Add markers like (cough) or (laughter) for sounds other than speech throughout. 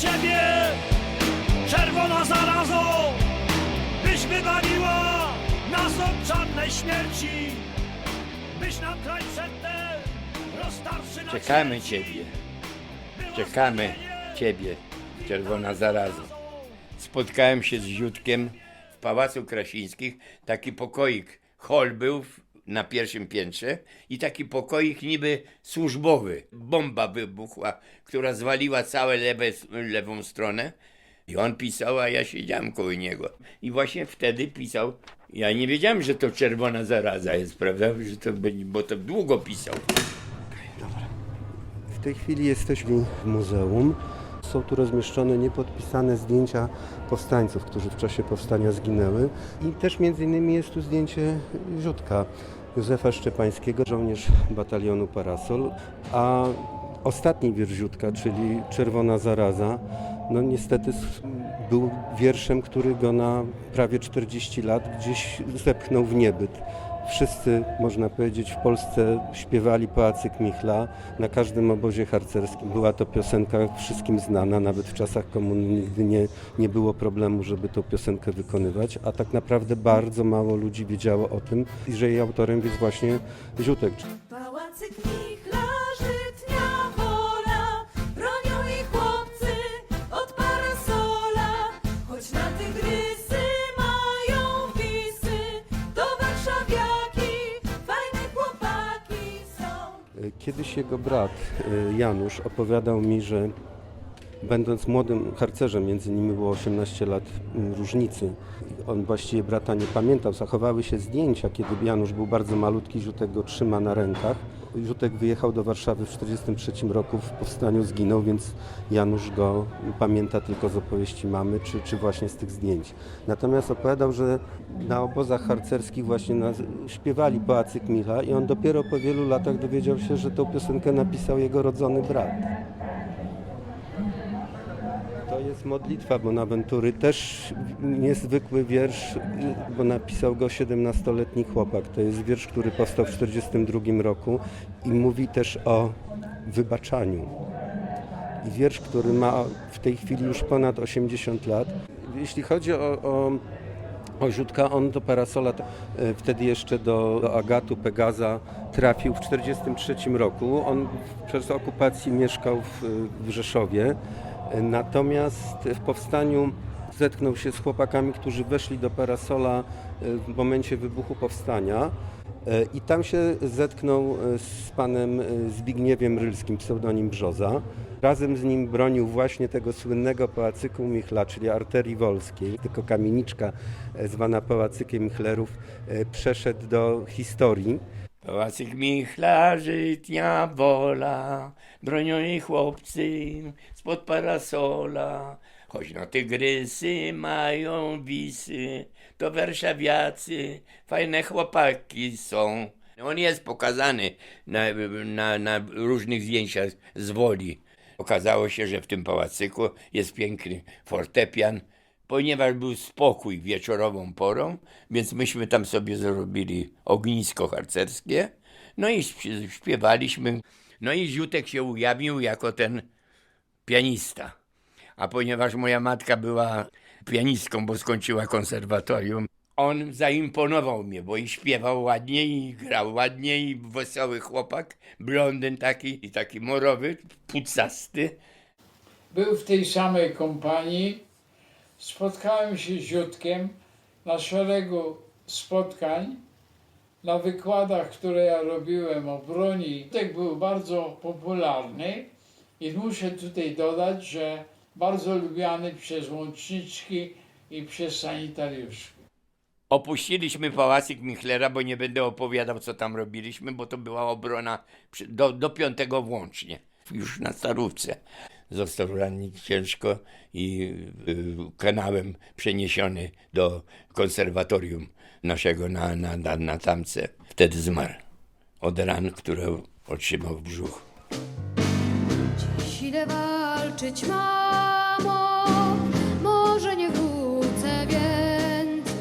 Ciebie, czerwona zarazo, byś wybawiła nas od czarnej śmierci, byś nam kraj przedtem roztarszy na Czekamy. Ciebie, czekamy. Ciebie, czerwona zaraza. Spotkałem się z Ziutkiem w Pałacu Krasińskich. Taki pokoik, hol był na pierwszym piętrze i taki pokoik niby służbowy. Bomba wybuchła, która zwaliła całe lewe, lewą stronę. I on pisał, a ja siedziałem koło niego. I właśnie wtedy pisał. Ja nie wiedziałem, że to czerwona zaraza jest, prawda? Że to, będzie- bo to długo pisał. W tej chwili jesteśmy w muzeum. Są tu rozmieszczone niepodpisane zdjęcia powstańców, którzy w czasie powstania zginęły. I też między innymi jest tu zdjęcie Ziutka, Józefa Szczepańskiego, żołnierz batalionu Parasol. A ostatni wiersz Ziutka, czyli Czerwona Zaraza, no niestety był wierszem, który go na prawie 40 lat gdzieś zepchnął w niebyt. Wszyscy, można powiedzieć, w Polsce śpiewali Pałacyk Michla. Na każdym obozie harcerskim była to piosenka wszystkim znana. Nawet w czasach komuny nigdy nie, nie było problemu, żeby tą piosenkę wykonywać. A tak naprawdę bardzo mało ludzi wiedziało o tym, że jej autorem jest właśnie Ziutek. Pałacyk Michlarzy Kiedyś jego brat y, Janusz opowiadał mi, że będąc młodym harcerzem, między nimi było 18 lat y, różnicy, on właściwie brata nie pamiętał, zachowały się zdjęcia, kiedy Janusz był bardzo malutki, Ziutek go trzyma na rękach. Ziutek wyjechał do Warszawy w 1943 roku, w powstaniu zginął, więc Janusz go pamięta tylko z opowieści mamy, czy, czy właśnie z tych zdjęć. Natomiast opowiadał, że na obozach harcerskich właśnie na, śpiewali Pałacyk Micha i on dopiero po wielu latach dowiedział się, że tą piosenkę napisał jego rodzony brat. Jest modlitwa Bonaventury, też niezwykły wiersz, bo napisał go 17-letni chłopak. To jest wiersz, który powstał w 1942 roku i mówi też o wybaczaniu. I wiersz, który ma w tej chwili już ponad 80 lat. Jeśli chodzi o, o, on do Parasola, e, wtedy jeszcze do, do Agatu Pegaza trafił w 1943 roku. On przez okupacji mieszkał w, w Rzeszowie. Natomiast w powstaniu zetknął się z chłopakami, którzy weszli do Parasola e, w momencie wybuchu powstania. E, I tam się zetknął e, z panem Zbigniewiem Rylskim, pseudonim Brzoza. Razem z nim bronił właśnie tego słynnego pałacyku Michla, czyli arterii wolskiej. Tylko kamieniczka zwana pałacykiem Michlerów przeszedł do historii. Pałacyk Michlarzy, dnia wola, bronią jej chłopcy spod parasola. Choć na tygrysy mają wisy, to warszawiacy, fajne chłopaki są. On jest pokazany na, na, na różnych zdjęciach z woli. Okazało się, że w tym pałacyku jest piękny fortepian, ponieważ był spokój wieczorową porą, więc myśmy tam sobie zrobili ognisko harcerskie, no i śp- śpiewaliśmy. No i Ziutek się ujawnił jako ten pianista. A ponieważ moja matka była pianistką, bo skończyła konserwatorium, on zaimponował mnie, bo i śpiewał ładnie, i grał ładnie, i wesoły chłopak, blondyn taki, i taki morowy, pucasty. Był w tej samej kompanii. Spotkałem się z Ziutkiem na szeregu spotkań, na wykładach, które ja robiłem o broni. Ziutek był bardzo popularny i muszę tutaj dodać, że bardzo lubiany przez łączniczki i przez sanitariuszki. Opuściliśmy pałacyk Michlera, bo nie będę opowiadał, co tam robiliśmy, bo to była obrona do, do piątego włącznie, już na starówce. Został ranny ciężko i y, kanałem przeniesiony do konserwatorium naszego na, na, na, na tamce. Wtedy zmarł od ran, które otrzymał w brzuch. Dziś idę walczyć, mamo, może nie wrócę więcej.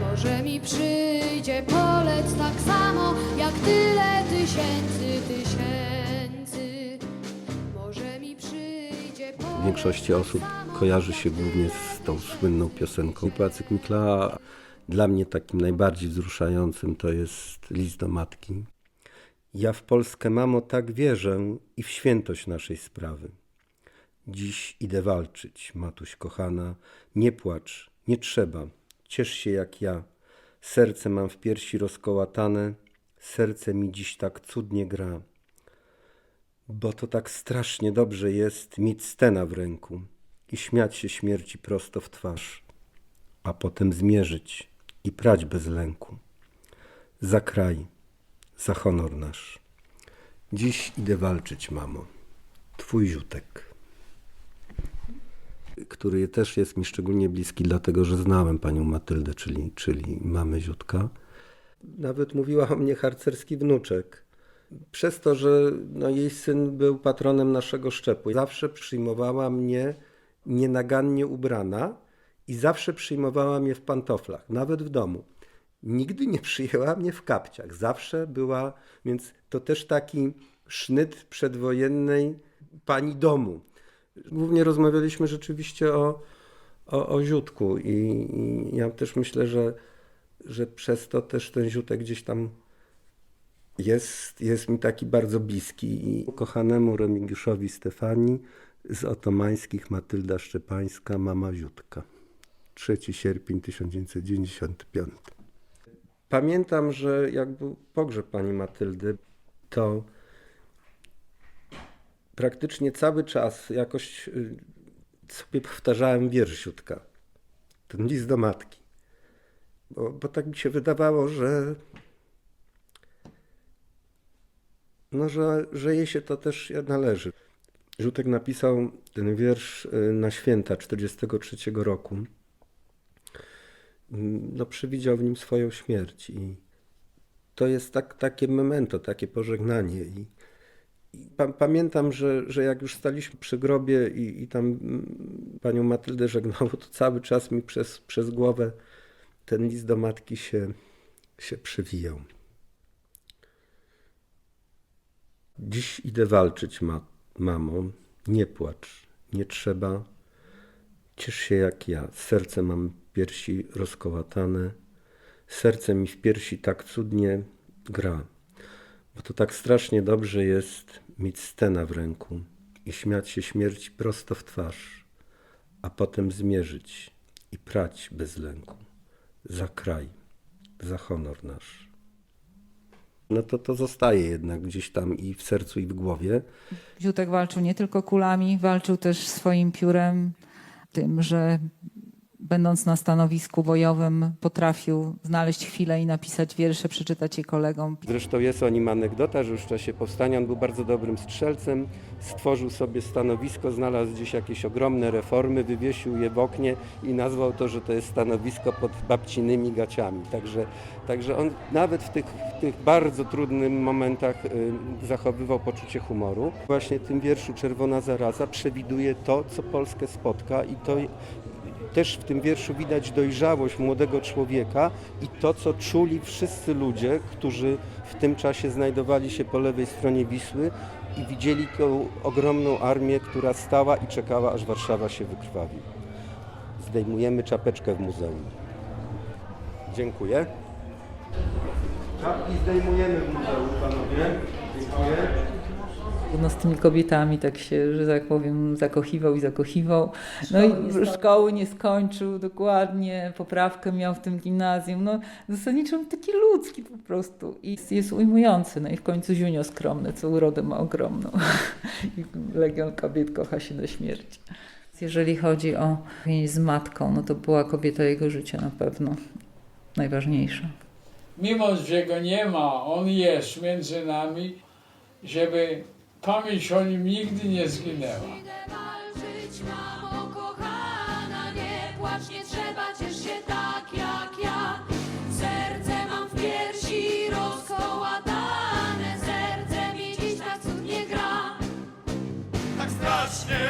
Może mi przyjdzie polec tak samo, jak tyle tysięcy, większości osób kojarzy się głównie z tą słynną piosenką. Pałacyk Mikla dla mnie takim najbardziej wzruszającym to jest list do matki. Ja w Polskę, mamo, tak wierzę i w świętość naszej sprawy. Dziś idę walczyć, matuś kochana, nie płacz, nie trzeba, ciesz się jak ja. Serce mam w piersi rozkołatane, serce mi dziś tak cudnie gra. Bo to tak strasznie dobrze jest mieć stena w ręku i śmiać się śmierci prosto w twarz, a potem zmierzyć i prać bez lęku. Za kraj, za honor nasz. Dziś idę walczyć, mamo. Twój ziutek który też jest mi szczególnie bliski, dlatego że znałem panią Matyldę, czyli, czyli mamę Ziutka. Nawet mówiła o mnie harcerski wnuczek. Przez to, że no, jej syn był patronem naszego szczepu, zawsze przyjmowała mnie nienagannie ubrana i zawsze przyjmowała mnie w pantoflach, nawet w domu. Nigdy nie przyjęła mnie w kapciach, zawsze była, więc to też taki sznyt przedwojennej pani domu. Głównie rozmawialiśmy rzeczywiście o, o, o ziutku i, i ja też myślę, że, że przez to też ten ziutek gdzieś tam jest, jest mi taki bardzo bliski. I ukochanemu Remigiuszowi Stefanii z otomańskich Matylda Szczepańska, mama ziutka. 3 sierpień 1995. Pamiętam, że jak był pogrzeb pani Matyldy, to praktycznie cały czas jakoś y, sobie powtarzałem wiersz Ziutka. Ten list do matki. Bo, bo tak mi się wydawało, że no, że, że jej się to też należy. Żółtek napisał ten wiersz y, na święta 43 roku. Mm, No, przewidział w nim swoją śmierć i to jest tak, takie memento, takie pożegnanie i i pa, pamiętam, że, że jak już staliśmy przy grobie i, i tam mm, panią Matyldę żegnało, to cały czas mi przez, przez głowę ten list do matki się, się przewijał. Dziś idę walczyć, ma, mamo. Nie płacz, nie trzeba. Ciesz się jak ja. Serce mam w piersi rozkołatane. Serce mi w piersi tak cudnie gra. Bo to tak strasznie dobrze jest mieć stena w ręku i śmiać się śmierci prosto w twarz, a potem zmierzyć i prać bez lęku. Za kraj, za honor nasz. No to to zostaje jednak gdzieś tam i w sercu, i w głowie. Ziutek walczył nie tylko kulami, walczył też swoim piórem, tym, że będąc na stanowisku bojowym potrafił znaleźć chwilę i napisać wiersze, przeczytać je kolegom. Zresztą jest o nim anegdota, że już w czasie powstania on był bardzo dobrym strzelcem, stworzył sobie stanowisko, znalazł gdzieś jakieś ogromne reformy, wywiesił je w oknie i nazwał to, że to jest stanowisko pod babcininymi gaciami. Także, także on nawet w tych, w tych bardzo trudnych momentach y, zachowywał poczucie humoru. Właśnie w tym wierszu Czerwona Zaraza przewiduje to, co Polskę spotka i to też w tym wierszu widać dojrzałość młodego człowieka i to, co czuli wszyscy ludzie, którzy w tym czasie znajdowali się po lewej stronie Wisły i widzieli tą ogromną armię, która stała i czekała, aż Warszawa się wykrwawi. Zdejmujemy czapeczkę w muzeum. Dziękuję. Czapki zdejmujemy w muzeum, panowie. Dziękuję. No z tymi kobietami tak się, że tak powiem, zakochiwał i zakochiwał. No i szkoły nie skończył dokładnie, poprawkę miał w tym gimnazjum. No zasadniczo taki ludzki po prostu. I jest ujmujący. No i w końcu Ziunio skromny, co urodę ma ogromną. (laughs) I Legion kobiet kocha się do śmierci. Jeżeli chodzi o więź z matką, no to była kobieta jego życia na pewno najważniejsza. Mimo, że go nie ma, on jest między nami, żeby Pamięć o nim nigdy nie zginęła. Idę walczyć, kochana, nie płacz, nie trzeba, się tak jak ja. Serce mam w piersi rozkołatane, serce mi dziś tak cudnie gra. Tak strasznie